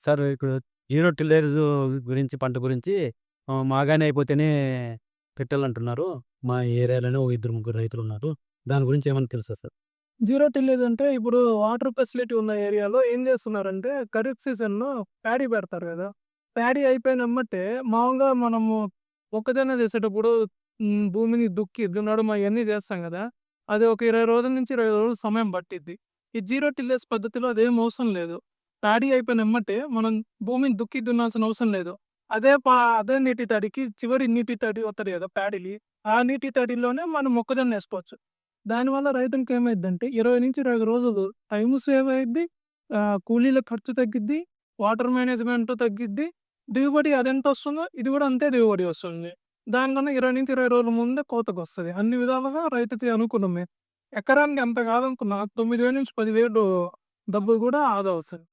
Sir ఇప్పుడు zero tillers గురించి పంట గురించి మాగానే అయిపోతేనే పెట్టాలంటున్నారు. మా ఏరియాలోనే ఒక ఇద్దరు, ముగ్గురు రైతులు ఉన్నారు దాని గురించి ఏమైనా తెలుసా సార్? జీరో టిల్లేజ్ అంటే ఇప్పుడు వాటర్ ఫెసిలిటీ ఉన్న ఏరియాలో ఏం చేస్తున్నారంటే ఖరీఫ్ సీజన్‌లో ప్యాడీ పెడతారు కదా ప్యాడీ అయిపోయినమ్మటే మామూలుగా మనము ఒక్కదైనా చేసేటప్పుడు భూమిని దుక్కి, దున్నడం అయన్నీ చేస్తాం కదా అది ఒక 20 రోజుల నుంచి 20 రోజులు సమయం పట్టిద్ది. ఈ జీరో టిల్లేజ్ పద్ధతిలో అదేం అవసరం లేదు. ప్యాడీ అయిపోయిన ఎమ్మటే మనం భూమిని దుక్కి దున్నాల్సిన అవసరం లేదు. అదే పా అదే నీటి తడికి చివరి నీటి తడి వత్తది కదా ప్యాడీలి. ఆ నీటి తడిలోనే మనం మొక్కజొన్న వేసుకోవచ్చు దానివల్ల రైతునికి ఏమైద్దంటే 20-25 రోజులు టైము సేవ్ అయిద్ది. కూలీల ఖర్చు తగ్గిద్ది. Water management తగ్గిద్ది. దిగుబడి అదెంత వస్తుందో ఇది కూడా అంతే దిగుబడి వస్తుంది. దానికన్నా 20-20 రోజుల ముందే కోతకొస్తది. అన్ని విధాలుగా రైతుకి అనుకూలమే. ఎకరానికి ఎంత కాదనుకున్నా 9000-10,000 డబ్బులు కూడా ఆదా అవుతుంది